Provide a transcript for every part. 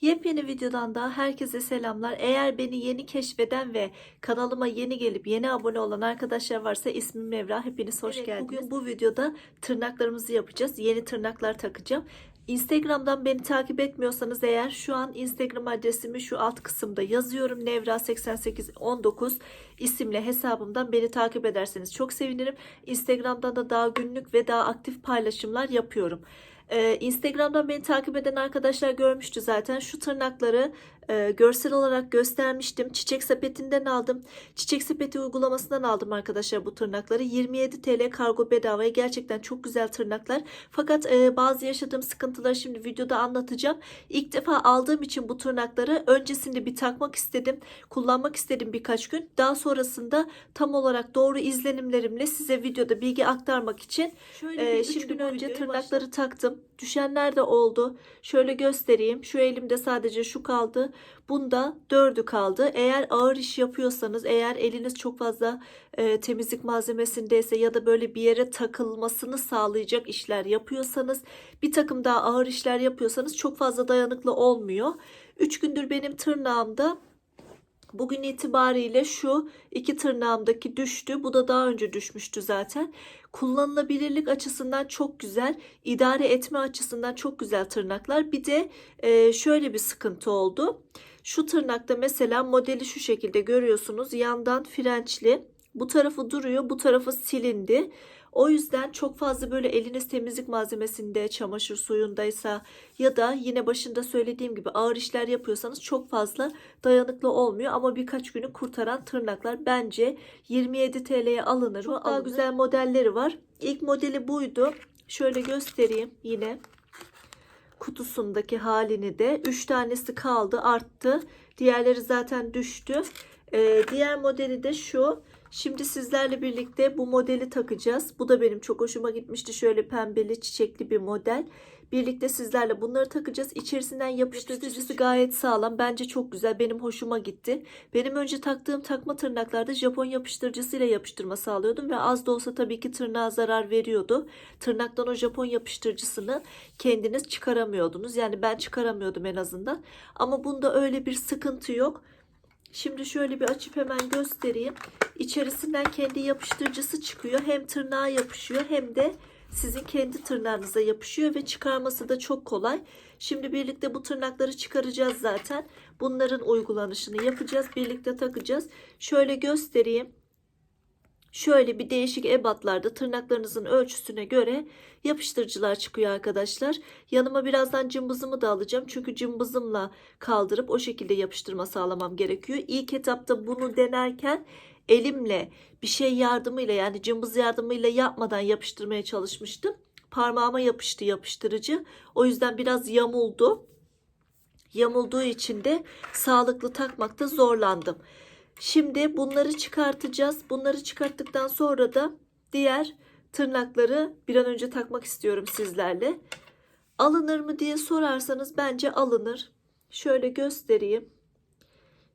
Yepyeni videodan daha herkese selamlar. Eğer beni yeni keşfeden ve kanalıma yeni gelip yeni abone olan arkadaşlar varsa ismim Mevra. Hepiniz hoş Evet, geldiniz. bugün Bugün bu videoda tırnaklarımızı yapacağız. Yeni tırnaklar takacağım. Instagram'dan beni takip etmiyorsanız eğer şu an Instagram adresimi şu alt kısımda yazıyorum. Nevra8819 isimli hesabımdan beni takip ederseniz çok sevinirim. Instagram'dan da daha günlük ve daha aktif paylaşımlar yapıyorum. Ee, Instagram'dan beni takip eden arkadaşlar görmüştü zaten. Şu tırnakları e, görsel olarak göstermiştim. Çiçek sepetinden aldım. Çiçek sepeti uygulamasından aldım arkadaşlar bu tırnakları. 27 TL kargo bedavaya. Gerçekten çok güzel tırnaklar. Fakat e, bazı yaşadığım sıkıntıları şimdi videoda anlatacağım. İlk defa aldığım için bu tırnakları öncesinde bir takmak istedim. Kullanmak istedim birkaç gün. Daha sonrasında tam olarak doğru izlenimlerimle size videoda bilgi aktarmak için Şöyle ee, bir üç şimdi gün önce tırnakları taktım. Düşenler de oldu. Şöyle göstereyim. Şu elimde sadece şu kaldı. Bunda dördü kaldı. Eğer ağır iş yapıyorsanız, eğer eliniz çok fazla e, temizlik malzemesindeyse ya da böyle bir yere takılmasını sağlayacak işler yapıyorsanız, bir takım daha ağır işler yapıyorsanız çok fazla dayanıklı olmuyor. 3 gündür benim tırnağımda Bugün itibariyle şu iki tırnağımdaki düştü. Bu da daha önce düşmüştü zaten. Kullanılabilirlik açısından çok güzel. idare etme açısından çok güzel tırnaklar. Bir de e, şöyle bir sıkıntı oldu. Şu tırnakta mesela modeli şu şekilde görüyorsunuz. Yandan frençli. Bu tarafı duruyor. Bu tarafı silindi. O yüzden çok fazla böyle eliniz temizlik malzemesinde, çamaşır suyundaysa ya da yine başında söylediğim gibi ağır işler yapıyorsanız çok fazla dayanıklı olmuyor ama birkaç günü kurtaran tırnaklar bence 27 TL'ye alınır mı? Daha alınır. güzel modelleri var. İlk modeli buydu. Şöyle göstereyim yine kutusundaki halini de 3 tanesi kaldı arttı. Diğerleri zaten düştü. Ee, diğer modeli de şu. Şimdi sizlerle birlikte bu modeli takacağız. Bu da benim çok hoşuma gitmişti. Şöyle pembeli çiçekli bir model. Birlikte sizlerle bunları takacağız. İçerisinden yapıştırıcısı gayet sağlam. Bence çok güzel. Benim hoşuma gitti. Benim önce taktığım takma tırnaklarda Japon yapıştırıcısıyla yapıştırma sağlıyordum ve az da olsa tabii ki tırnağa zarar veriyordu. Tırnaktan o Japon yapıştırıcısını kendiniz çıkaramıyordunuz. Yani ben çıkaramıyordum en azından. Ama bunda öyle bir sıkıntı yok. Şimdi şöyle bir açıp hemen göstereyim. İçerisinden kendi yapıştırıcısı çıkıyor. Hem tırnağa yapışıyor hem de sizin kendi tırnağınıza yapışıyor ve çıkarması da çok kolay. Şimdi birlikte bu tırnakları çıkaracağız zaten. Bunların uygulanışını yapacağız. Birlikte takacağız. Şöyle göstereyim. Şöyle bir değişik ebatlarda tırnaklarınızın ölçüsüne göre yapıştırıcılar çıkıyor arkadaşlar. Yanıma birazdan cımbızımı da alacağım. Çünkü cımbızımla kaldırıp o şekilde yapıştırma sağlamam gerekiyor. İlk etapta bunu denerken elimle bir şey yardımıyla yani cımbız yardımıyla yapmadan yapıştırmaya çalışmıştım. Parmağıma yapıştı yapıştırıcı. O yüzden biraz yamuldu. Yamulduğu için de sağlıklı takmakta zorlandım. Şimdi bunları çıkartacağız. Bunları çıkarttıktan sonra da diğer tırnakları bir an önce takmak istiyorum sizlerle. Alınır mı diye sorarsanız bence alınır. Şöyle göstereyim.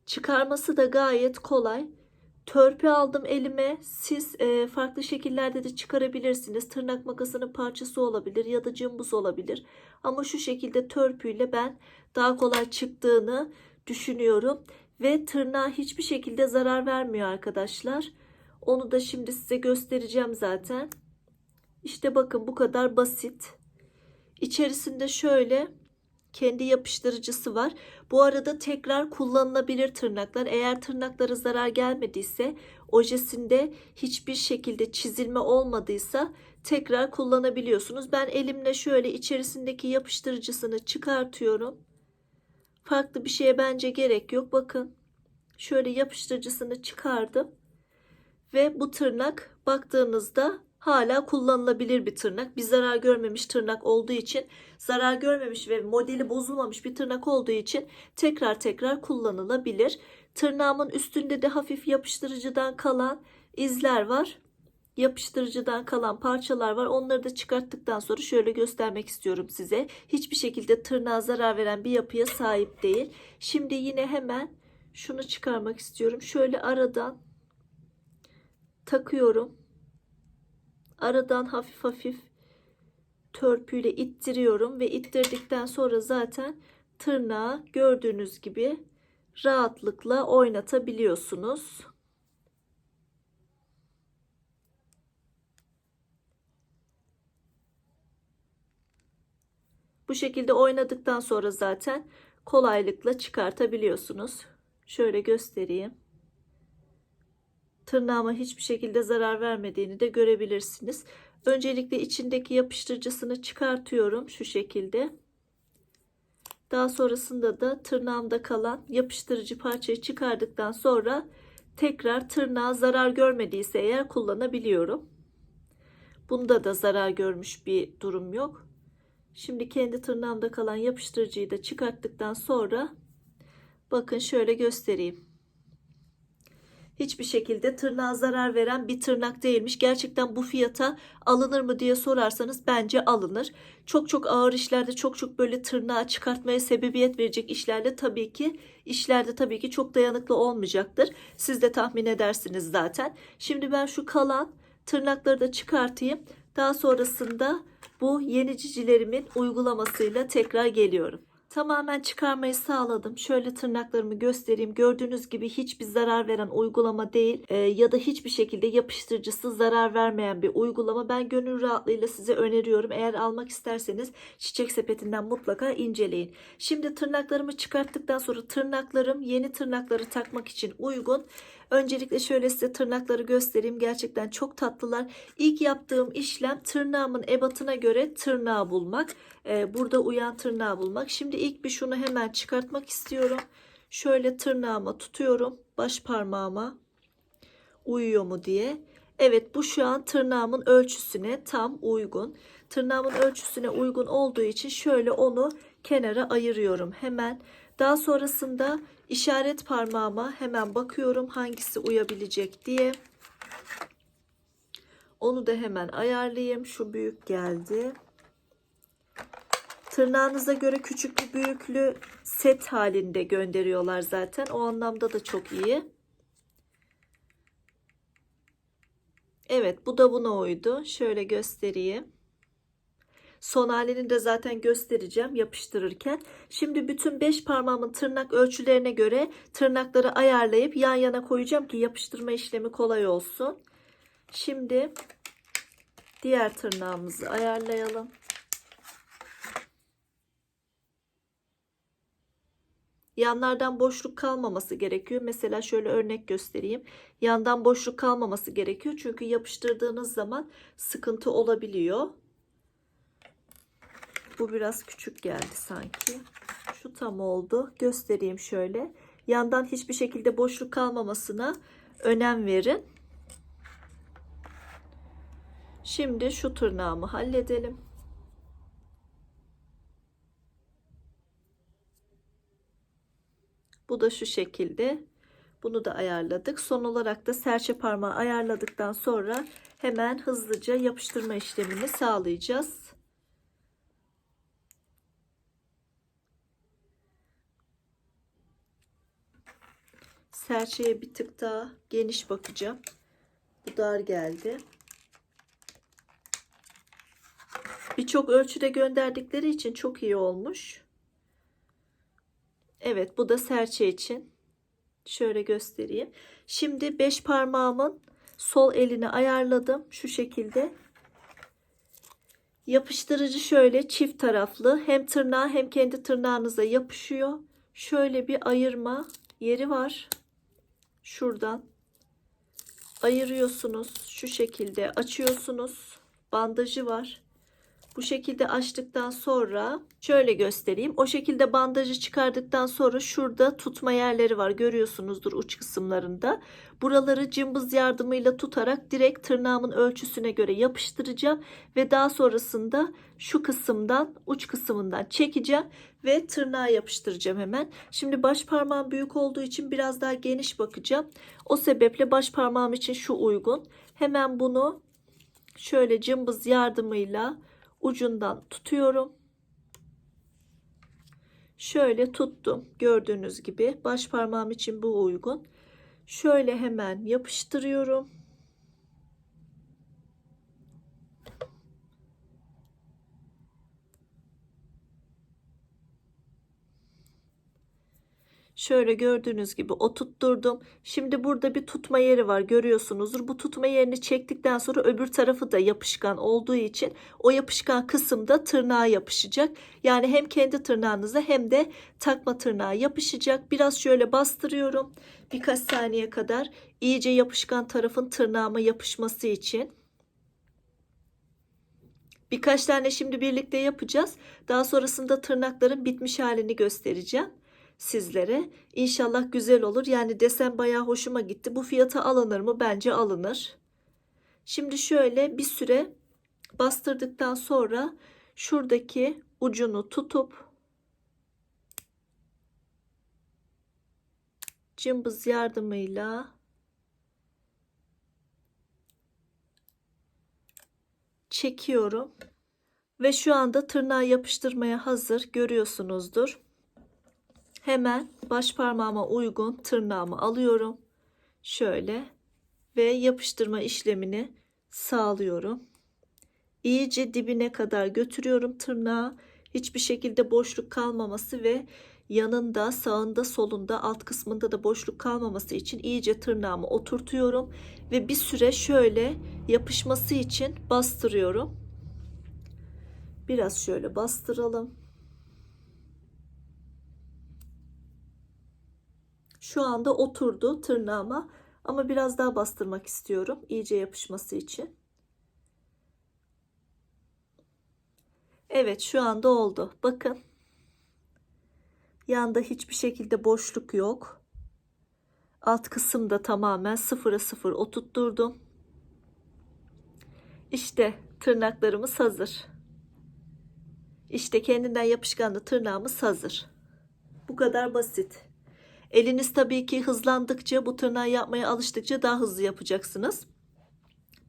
Çıkarması da gayet kolay. Törpü aldım elime. Siz e, farklı şekillerde de çıkarabilirsiniz. Tırnak makasının parçası olabilir ya da cımbız olabilir. Ama şu şekilde törpüyle ben daha kolay çıktığını düşünüyorum. Ve tırnağa hiçbir şekilde zarar vermiyor arkadaşlar. Onu da şimdi size göstereceğim zaten. İşte bakın bu kadar basit. İçerisinde şöyle kendi yapıştırıcısı var. Bu arada tekrar kullanılabilir tırnaklar. Eğer tırnaklara zarar gelmediyse, ojesinde hiçbir şekilde çizilme olmadıysa tekrar kullanabiliyorsunuz. Ben elimle şöyle içerisindeki yapıştırıcısını çıkartıyorum. Farklı bir şeye bence gerek yok. Bakın şöyle yapıştırıcısını çıkardım. Ve bu tırnak baktığınızda hala kullanılabilir bir tırnak. Bir zarar görmemiş tırnak olduğu için zarar görmemiş ve modeli bozulmamış bir tırnak olduğu için tekrar tekrar kullanılabilir. Tırnağımın üstünde de hafif yapıştırıcıdan kalan izler var. Yapıştırıcıdan kalan parçalar var. Onları da çıkarttıktan sonra şöyle göstermek istiyorum size. Hiçbir şekilde tırnağa zarar veren bir yapıya sahip değil. Şimdi yine hemen şunu çıkarmak istiyorum. Şöyle aradan takıyorum. Aradan hafif hafif törpüyle ittiriyorum ve ittirdikten sonra zaten tırnağı gördüğünüz gibi rahatlıkla oynatabiliyorsunuz. Bu şekilde oynadıktan sonra zaten kolaylıkla çıkartabiliyorsunuz. Şöyle göstereyim. Tırnağıma hiçbir şekilde zarar vermediğini de görebilirsiniz. Öncelikle içindeki yapıştırıcısını çıkartıyorum şu şekilde. Daha sonrasında da tırnağımda kalan yapıştırıcı parçayı çıkardıktan sonra tekrar tırnağa zarar görmediyse eğer kullanabiliyorum. Bunda da zarar görmüş bir durum yok. Şimdi kendi tırnağımda kalan yapıştırıcıyı da çıkarttıktan sonra bakın şöyle göstereyim. Hiçbir şekilde tırnağa zarar veren bir tırnak değilmiş. Gerçekten bu fiyata alınır mı diye sorarsanız bence alınır. Çok çok ağır işlerde çok çok böyle tırnağı çıkartmaya sebebiyet verecek işlerde tabii ki işlerde tabii ki çok dayanıklı olmayacaktır. Siz de tahmin edersiniz zaten. Şimdi ben şu kalan tırnakları da çıkartayım. Daha sonrasında bu yeni cicilerimin uygulamasıyla tekrar geliyorum. Tamamen çıkarmayı sağladım. Şöyle tırnaklarımı göstereyim. Gördüğünüz gibi hiçbir zarar veren uygulama değil e, ya da hiçbir şekilde yapıştırıcısı zarar vermeyen bir uygulama. Ben gönül rahatlığıyla size öneriyorum. Eğer almak isterseniz çiçek sepetinden mutlaka inceleyin. Şimdi tırnaklarımı çıkarttıktan sonra tırnaklarım yeni tırnakları takmak için uygun. Öncelikle şöyle size tırnakları göstereyim. Gerçekten çok tatlılar. İlk yaptığım işlem tırnağımın ebatına göre tırnağı bulmak. Ee, burada uyan tırnağı bulmak. Şimdi ilk bir şunu hemen çıkartmak istiyorum. Şöyle tırnağıma tutuyorum. Baş parmağıma uyuyor mu diye. Evet bu şu an tırnağımın ölçüsüne tam uygun. Tırnağımın ölçüsüne uygun olduğu için şöyle onu kenara ayırıyorum hemen. Daha sonrasında işaret parmağıma hemen bakıyorum hangisi uyabilecek diye. Onu da hemen ayarlayayım. Şu büyük geldi. Tırnağınıza göre küçüklü büyüklü set halinde gönderiyorlar zaten. O anlamda da çok iyi. Evet bu da buna uydu. Şöyle göstereyim. Son halini de zaten göstereceğim yapıştırırken. Şimdi bütün 5 parmağımın tırnak ölçülerine göre tırnakları ayarlayıp yan yana koyacağım ki yapıştırma işlemi kolay olsun. Şimdi diğer tırnağımızı ayarlayalım. Yanlardan boşluk kalmaması gerekiyor. Mesela şöyle örnek göstereyim. Yandan boşluk kalmaması gerekiyor. Çünkü yapıştırdığınız zaman sıkıntı olabiliyor. Bu biraz küçük geldi sanki. Şu tam oldu. Göstereyim şöyle. Yandan hiçbir şekilde boşluk kalmamasına önem verin. Şimdi şu tırnağımı halledelim. Bu da şu şekilde. Bunu da ayarladık. Son olarak da serçe parmağı ayarladıktan sonra hemen hızlıca yapıştırma işlemini sağlayacağız. Serçeye bir tık daha geniş bakacağım. Bu dar geldi. Birçok ölçüde gönderdikleri için çok iyi olmuş. Evet bu da serçe için. Şöyle göstereyim. Şimdi 5 parmağımın sol elini ayarladım. Şu şekilde. Yapıştırıcı şöyle çift taraflı. Hem tırnağa hem kendi tırnağınıza yapışıyor. Şöyle bir ayırma yeri var. Şuradan ayırıyorsunuz. Şu şekilde açıyorsunuz. Bandajı var. Bu şekilde açtıktan sonra şöyle göstereyim. O şekilde bandajı çıkardıktan sonra şurada tutma yerleri var. Görüyorsunuzdur uç kısımlarında. Buraları cımbız yardımıyla tutarak direkt tırnağımın ölçüsüne göre yapıştıracağım. Ve daha sonrasında şu kısımdan uç kısmından çekeceğim. Ve tırnağa yapıştıracağım hemen. Şimdi baş parmağım büyük olduğu için biraz daha geniş bakacağım. O sebeple baş parmağım için şu uygun. Hemen bunu şöyle cımbız yardımıyla ucundan tutuyorum. Şöyle tuttum. Gördüğünüz gibi baş parmağım için bu uygun. Şöyle hemen yapıştırıyorum. Şöyle gördüğünüz gibi oturtturdum. Şimdi burada bir tutma yeri var görüyorsunuzdur. Bu tutma yerini çektikten sonra öbür tarafı da yapışkan olduğu için o yapışkan kısımda tırnağa yapışacak. Yani hem kendi tırnağınıza hem de takma tırnağa yapışacak. Biraz şöyle bastırıyorum. Birkaç saniye kadar iyice yapışkan tarafın tırnağıma yapışması için. Birkaç tane şimdi birlikte yapacağız. Daha sonrasında tırnakların bitmiş halini göstereceğim sizlere. İnşallah güzel olur. Yani desen bayağı hoşuma gitti. Bu fiyata alınır mı? Bence alınır. Şimdi şöyle bir süre bastırdıktan sonra şuradaki ucunu tutup cımbız yardımıyla çekiyorum ve şu anda tırnağı yapıştırmaya hazır görüyorsunuzdur. Hemen baş parmağıma uygun tırnağımı alıyorum. Şöyle ve yapıştırma işlemini sağlıyorum. İyice dibine kadar götürüyorum tırnağı. Hiçbir şekilde boşluk kalmaması ve yanında, sağında, solunda, alt kısmında da boşluk kalmaması için iyice tırnağımı oturtuyorum ve bir süre şöyle yapışması için bastırıyorum. Biraz şöyle bastıralım. Şu anda oturdu tırnağıma ama biraz daha bastırmak istiyorum iyice yapışması için. Evet şu anda oldu. Bakın. Yanda hiçbir şekilde boşluk yok. Alt kısımda tamamen sıfıra sıfır oturtturdum. İşte tırnaklarımız hazır. İşte kendinden yapışkanlı tırnağımız hazır. Bu kadar basit. Eliniz tabii ki hızlandıkça bu tırnağı yapmaya alıştıkça daha hızlı yapacaksınız.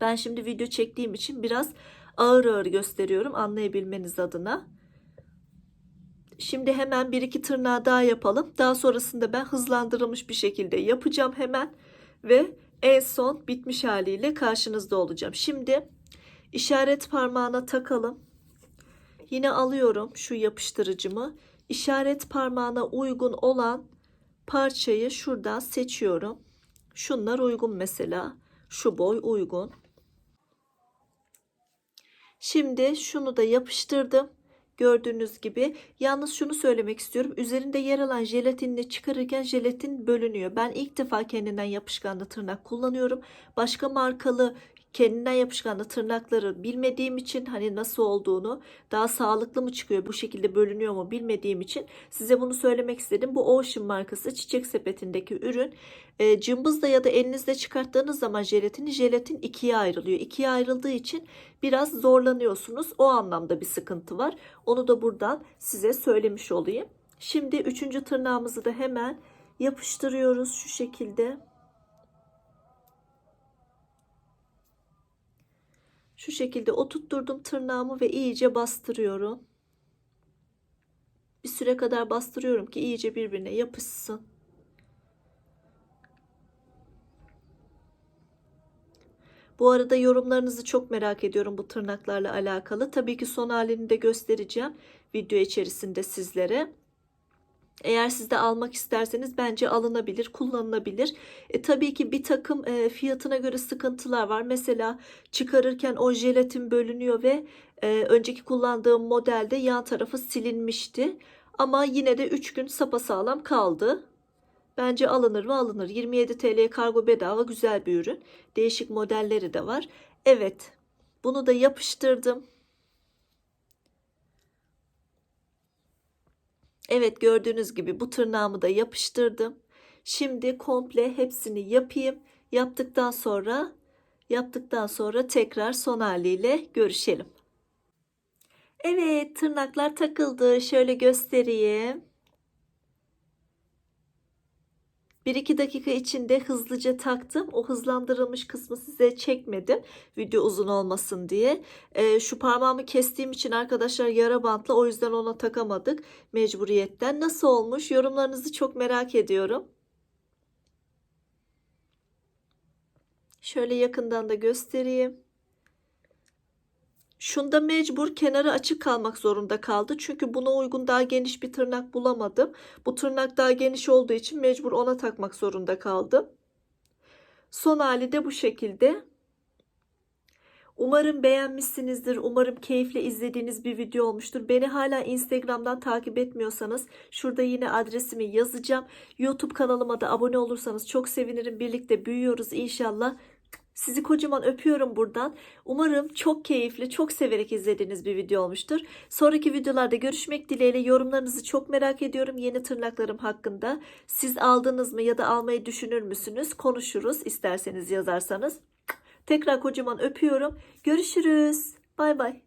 Ben şimdi video çektiğim için biraz ağır ağır gösteriyorum anlayabilmeniz adına. Şimdi hemen bir iki tırnağı daha yapalım. Daha sonrasında ben hızlandırılmış bir şekilde yapacağım hemen ve en son bitmiş haliyle karşınızda olacağım. Şimdi işaret parmağına takalım. Yine alıyorum şu yapıştırıcımı. İşaret parmağına uygun olan parçayı şuradan seçiyorum. Şunlar uygun mesela. Şu boy uygun. Şimdi şunu da yapıştırdım. Gördüğünüz gibi. Yalnız şunu söylemek istiyorum. Üzerinde yer alan jelatinini çıkarırken jelatin bölünüyor. Ben ilk defa kendinden yapışkanlı tırnak kullanıyorum. Başka markalı kendinden yapışkanlı tırnakları bilmediğim için hani nasıl olduğunu daha sağlıklı mı çıkıyor bu şekilde bölünüyor mu bilmediğim için size bunu söylemek istedim. Bu Ocean markası çiçek sepetindeki ürün e, cımbızla ya da elinizle çıkarttığınız zaman jelatini jelatin ikiye ayrılıyor. İkiye ayrıldığı için biraz zorlanıyorsunuz. O anlamda bir sıkıntı var. Onu da buradan size söylemiş olayım. Şimdi üçüncü tırnağımızı da hemen yapıştırıyoruz şu şekilde. Şu şekilde oturtturdum tırnağımı ve iyice bastırıyorum. Bir süre kadar bastırıyorum ki iyice birbirine yapışsın. Bu arada yorumlarınızı çok merak ediyorum bu tırnaklarla alakalı. Tabii ki son halini de göstereceğim video içerisinde sizlere. Eğer siz de almak isterseniz bence alınabilir, kullanılabilir. E, tabii ki bir takım e, fiyatına göre sıkıntılar var. Mesela çıkarırken o jelatin bölünüyor ve e, önceki kullandığım modelde yan tarafı silinmişti. Ama yine de 3 gün sapasağlam kaldı. Bence alınır mı alınır. 27 TL kargo bedava güzel bir ürün. Değişik modelleri de var. Evet bunu da yapıştırdım. Evet gördüğünüz gibi bu tırnağımı da yapıştırdım. Şimdi komple hepsini yapayım. Yaptıktan sonra yaptıktan sonra tekrar son haliyle görüşelim. Evet tırnaklar takıldı. Şöyle göstereyim. 1-2 dakika içinde hızlıca taktım. O hızlandırılmış kısmı size çekmedim. Video uzun olmasın diye. E, şu parmağımı kestiğim için arkadaşlar yara bantla o yüzden ona takamadık mecburiyetten. Nasıl olmuş? Yorumlarınızı çok merak ediyorum. Şöyle yakından da göstereyim. Şunda mecbur kenarı açık kalmak zorunda kaldı. Çünkü buna uygun daha geniş bir tırnak bulamadım. Bu tırnak daha geniş olduğu için mecbur ona takmak zorunda kaldım. Son hali de bu şekilde. Umarım beğenmişsinizdir. Umarım keyifle izlediğiniz bir video olmuştur. Beni hala Instagram'dan takip etmiyorsanız şurada yine adresimi yazacağım. YouTube kanalıma da abone olursanız çok sevinirim. Birlikte büyüyoruz inşallah. Sizi kocaman öpüyorum buradan. Umarım çok keyifli, çok severek izlediğiniz bir video olmuştur. Sonraki videolarda görüşmek dileğiyle yorumlarınızı çok merak ediyorum yeni tırnaklarım hakkında. Siz aldınız mı ya da almayı düşünür müsünüz? Konuşuruz isterseniz yazarsanız. Tekrar kocaman öpüyorum. Görüşürüz. Bay bay.